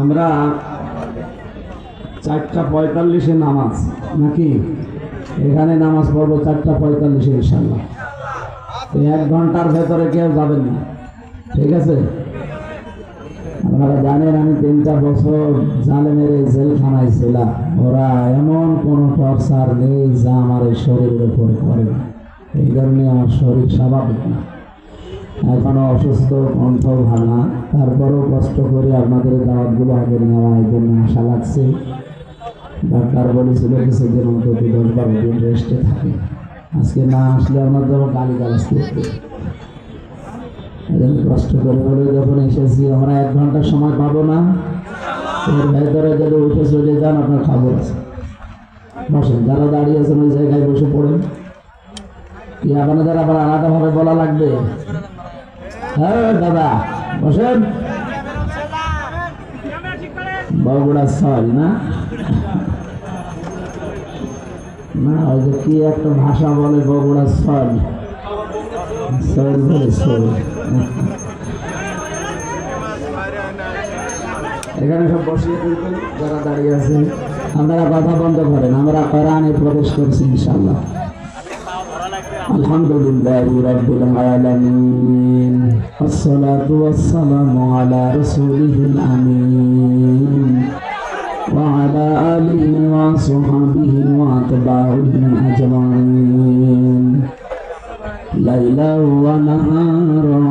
আমরা চারটা পঁয়তাল্লিশে নামাজ, নাকি? এখানে নামাজ পড়ব চারটা পঁয়তাল্লিশে ইনশাল্লাহ এক ঘণ্টার ভেতরে কেউ যাবেন না। ঠিক আছে? আপনারা জানেন আমি তিনটা বছর জালে মেরে জেলখানায় ছিলাম। ওরা এমন কোনো টর্চার নেই যা আমার এই শরীরের উপরে করে এই কারণে আমার শরীর স্বাভাবিক না। এখনও অসুস্থ, কণ্ঠ ভাঙা। তারপরেও কষ্ট করে আপনাদের দাওয়াতগুলো আগে নেওয়া এই জন্য আশা লাগছে ডাক্তার বলেছিল কিছুদিন অন্তত দশ বারো দিন রেস্টে থাকে আজকে না আসলে আমার জন্য গালি গালাজ এজন্য কষ্ট করে হলে যখন এসেছি, আমরা এক ঘণ্টা সময় পাবো না। এর ভেতরে যদি উঠে চলে যান, আপনার খবর আছে। বসেন, যারা দাঁড়িয়ে আছেন ওই জায়গায় বসে পড়েন। কি আপনাদের আবার আলাদাভাবে বলা লাগবে? হ্যাঁ দাদা, বসেন। বগুড়া ছয়, না? না, ওই যে কি একটা ভাষা বলে বগুড়া ছয়? ছয় বলে ছয়। এখানে সব বসিয়ে দিতেন যারা দাঁড়িয়ে আছেন আপনারা কথা বন্ধ করেন আমরা কোরআনে প্রবেশ করছি ইনশাল্লাহ الحمد لله رب العالمين والصلاة والسلام على رسوله الأمين وعلى آله وصحبه وأتباعه أجمعين ليلا ونهارا في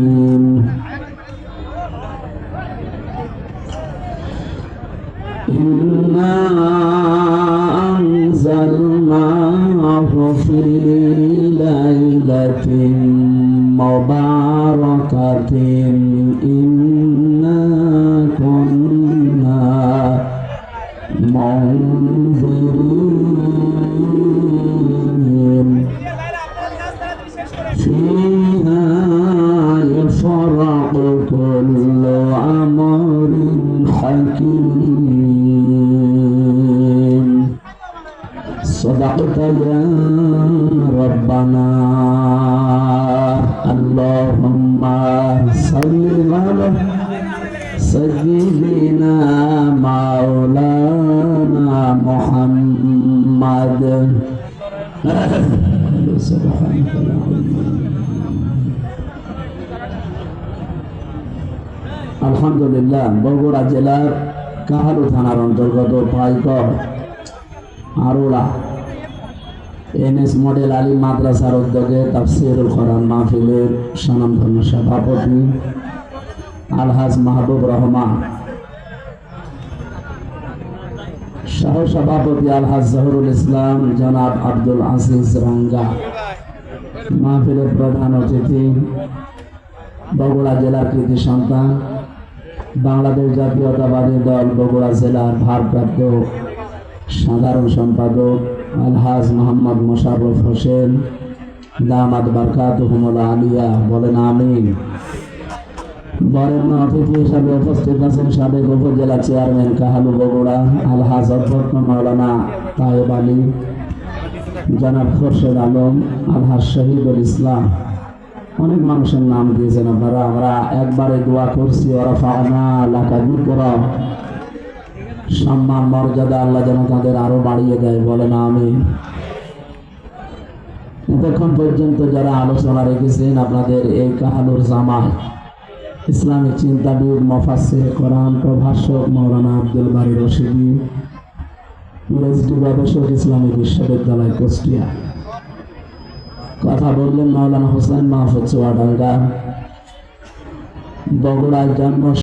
ليلة مباركة إنا كنا منذرين فيها يفرق صدقت يا ربنا اللهم صل على سيدنا مولانا محمد سبحانك لا علم আলহামদুলিল্লাহ বগুড়া জেলার কাহালু থানার অন্তর্গত পাইকর আরোলা এনএস মডেল আলী মাদ্রাসার উদ্যোগে তাফসিরুল কোরআন মাহফিলের স্বনামধন্য সভাপতি আলহাজ মাহবুব রহমান। সহ সভাপতি আলহাজ জহরুল ইসলাম জনাব আব্দুল আজিজ রাঙ্গা। মাহফিলের প্রধান অতিথি, বগুড়া জেলার কৃতি সন্তান, বাংলাদেশ জাতীয়তাবাদী দল বগুড়া জেলার ভারপ্রাপ্ত সাধারণ সম্পাদক আলহাজ মোহাম্মদ মোশাররফ হোসেন দামাদ বারকাত আলিয়া, বলেন আমিন। বরেণ্য অতিথি হিসাবে উপস্থিত আছেন সাবেক উপজেলা চেয়ারম্যান কাহালু বগুড়া, আলহাজ অধ্যক্ষ মাওলানা তায়েব আলী, জনাব খোরশেদ আলম, আলহাজ শহীদুল ইসলাম। অনেক মানুষের নাম দিয়েছেন আপনারা, আমরা একবারে দোয়া করছি ওরা ফানা লাকা সম্মান, মর্যাদা আল্লাহ যেন তাদের আরও বাড়িয়ে দেয়। বলে না আমি এতক্ষণ পর্যন্ত যারা আলোচনা রেখেছেন আপনাদের এই কাহালুর জামায় ইসলামিক চিন্তাবিদ মফাসির কোরআন প্রভাষক মৌলানা আব্দুল বারি রশিদি, পিএইচডি গবেষক, ইসলামী বিশ্ববিদ্যালয়, কুষ্টিয়া। কথা বললেন মাওলানা হোসেন মাহফুজ চুয়াডাঙ্গা। বগুড়ায় জন্ম